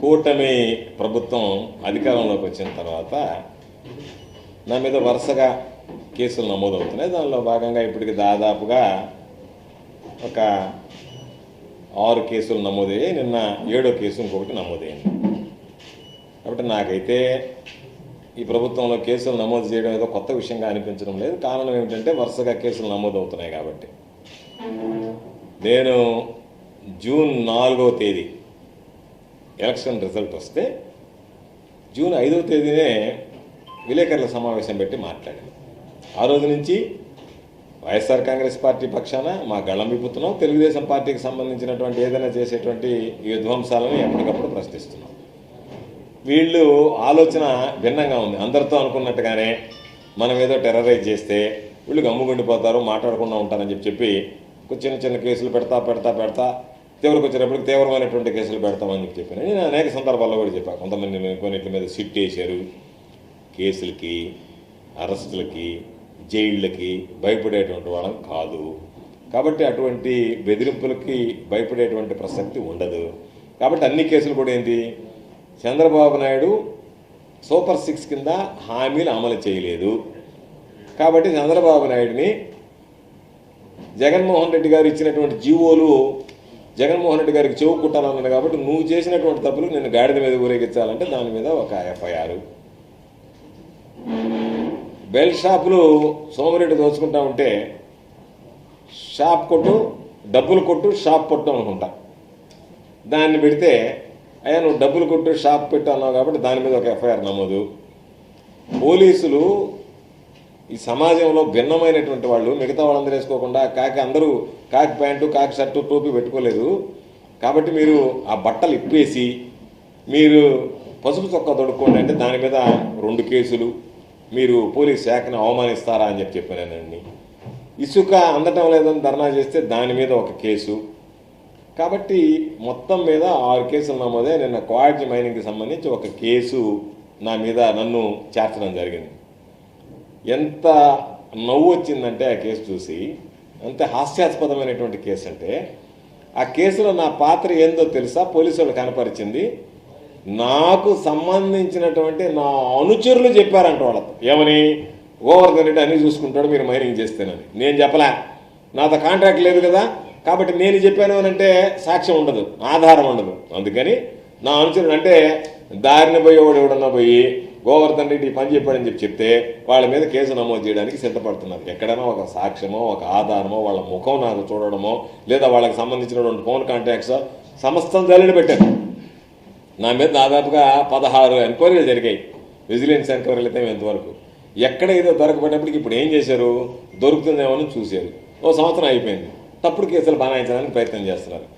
కూటమి ప్రభుత్వం అధికారంలోకి వచ్చిన తర్వాత నా మీద వరుసగా కేసులు నమోదవుతున్నాయి. దానిలో భాగంగా ఇప్పటికి దాదాపుగా ఒక ఆరు కేసులు నమోదయ్యాయి. నిన్న ఏడో కేసు ఇంకొకటి నమోదయ్యింది కాబట్టి నాకైతే ఈ ప్రభుత్వంలో కేసులు నమోదు చేయడం ఏదో కొత్త విషయంగా అనిపించడం లేదు. కారణం ఏమిటంటే వరుసగా కేసులు నమోదవుతున్నాయి కాబట్టి. నేను జూన్ నాలుగవ తేదీ ఎలక్షన్ రిజల్ట్ వస్తే జూన్ ఐదవ తేదీనే విలేకరుల సమావేశం పెట్టి మాట్లాడాను ఆ రోజు నుంచి వైఎస్ఆర్ కాంగ్రెస్ పార్టీ పక్షాన మా గళం విప్పుతున్నాం. తెలుగుదేశం పార్టీకి సంబంధించినటువంటి ఏదైనా చేసేటువంటి విధ్వంసాలను ఎప్పటికప్పుడు ప్రశ్నిస్తున్నాం. వీళ్ళు ఆలోచన భిన్నంగా ఉంది. అందరితో అనుకున్నట్టుగానే మనం ఏదో టెర్రరైజ్ చేస్తే వీళ్ళు గమ్ముగుండిపోతారు మాట్లాడకుండా ఉంటారని చెప్పి చెప్పి చిన్న చిన్న కేసులు పెడతా పెడతా పెడతా తీవ్రకు వచ్చినప్పుడు తీవ్రమైనటువంటి కేసులు పెడతామని చెప్పి చెప్పాను. నేను అనేక సందర్భాల్లో కూడా చెప్పాను కొంతమంది కొన్నింటి మీద సిట్ వేశారు. కేసులకి అరెస్టులకి జైళ్ళకి భయపడేటువంటి వాళ్ళం కాదు. కాబట్టి అటువంటి బెదిరింపులకి భయపడేటువంటి ప్రసక్తి ఉండదు. కాబట్టి అన్ని కేసులు కూడా ఏంటి? చంద్రబాబు నాయుడు సూపర్ సిక్స్ కింద హామీలు అమలు చేయలేదు. కాబట్టి చంద్రబాబు నాయుడిని జగన్మోహన్ రెడ్డి గారు ఇచ్చినటువంటి జీవోలు జగన్మోహన్ రెడ్డి గారికి చెవు కుట్టాలన్నాడు కాబట్టి నువ్వు చేసినటువంటి తప్పులు నేను గాడిద మీద ఊరేగించాలంటే దాని మీద ఒక ఎఫ్ఐఆర్. బెల్ షాపులు సోమరెడ్డి దోచుకుంటా ఉంటే షాప్ కొట్టు డబ్బులు కొట్టు షాప్ కొట్టు అనుకుంటా. దాన్ని పెడితే అయ్యా నువ్వు డబ్బులు కొట్టు షాప్ పెట్టు అన్నావు కాబట్టి దాని మీద ఒక ఎఫ్ఐఆర్ నమోదు. పోలీసులు ఈ సమాజంలో భిన్నమైనటువంటి వాళ్ళు మిగతా వాళ్ళందరూ వేసుకోకుండా కాకి అందరూ కాకి ప్యాంటు కాకి షర్టు టోపీ పెట్టుకోలేదు. కాబట్టి మీరు ఆ బట్టలు ఇప్పేసి మీరు పసుపు చొక్క తొడుక్కోండి అంటే దాని మీద రెండు కేసులు. మీరు పోలీస్ శాఖను అవమానిస్తారా అని చెప్పి చెప్పానండి. ఇసుక అందటం లేదని ధర్నా చేస్తే దాని మీద ఒక కేసు. కాబట్టి మొత్తం మీద ఆరు కేసులు నమోదే నిన్న క్వాలిటీ మైనింగ్కి సంబంధించి ఒక కేసు నా మీద నన్ను చేర్చడం జరిగింది. ఎంత నవ్వు వచ్చిందంటే ఆ కేసు చూసి అంత హాస్యాస్పదమైనటువంటి కేసు అంటే ఆ కేసులో నా పాత్ర ఏందో తెలుసా? పోలీసు వాళ్ళు కనపరిచింది నాకు సంబంధించినటువంటి నా అనుచరులు చెప్పారంట వాళ్ళతో. ఏమని? గోవర్ధన్ రెడ్డి అన్ని చూసుకుంటాడు మీరు మైనింగ్ చేస్తేనని. నేను చెప్పలే. నాతో కాంట్రాక్ట్ లేదు కదా కాబట్టి నేను చెప్పాను అని అంటే సాక్ష్యం ఉండదు ఆధారం ఉండదు. అందుకని నా అనుచరుడు అంటే దారిన పోయి ఎవడెవడన్నా పోయి గోవర్ధన్ రెడ్డి పని చెప్పాడని చెప్పి చెప్తే వాళ్ళ మీద కేసు నమోదు చేయడానికి సిద్ధపడుతున్నారు. ఎక్కడైనా ఒక సాక్ష్యమో ఒక ఆధారమో వాళ్ళ ముఖం నాకు చూడడమో లేదా వాళ్ళకి సంబంధించినటువంటి ఫోన్ కాంటాక్ట్స్ సమస్తం జల్లిని పెట్టాను నా మీద దాదాపుగా పదహారు ఎంక్వైరీలు జరిగాయి. విజిలెన్స్ ఎంక్వైరీలు అయితే ఎంతవరకు ఎక్కడ ఏదో దొరకబడినప్పటికి ఇప్పుడు ఏం చేశారు? దొరుకుతుందేమో అని చూశారు. ఓ సంవత్సరం అయిపోయింది. తప్పుడు కేసులు బనాయించడానికి ప్రయత్నం చేస్తున్నారు.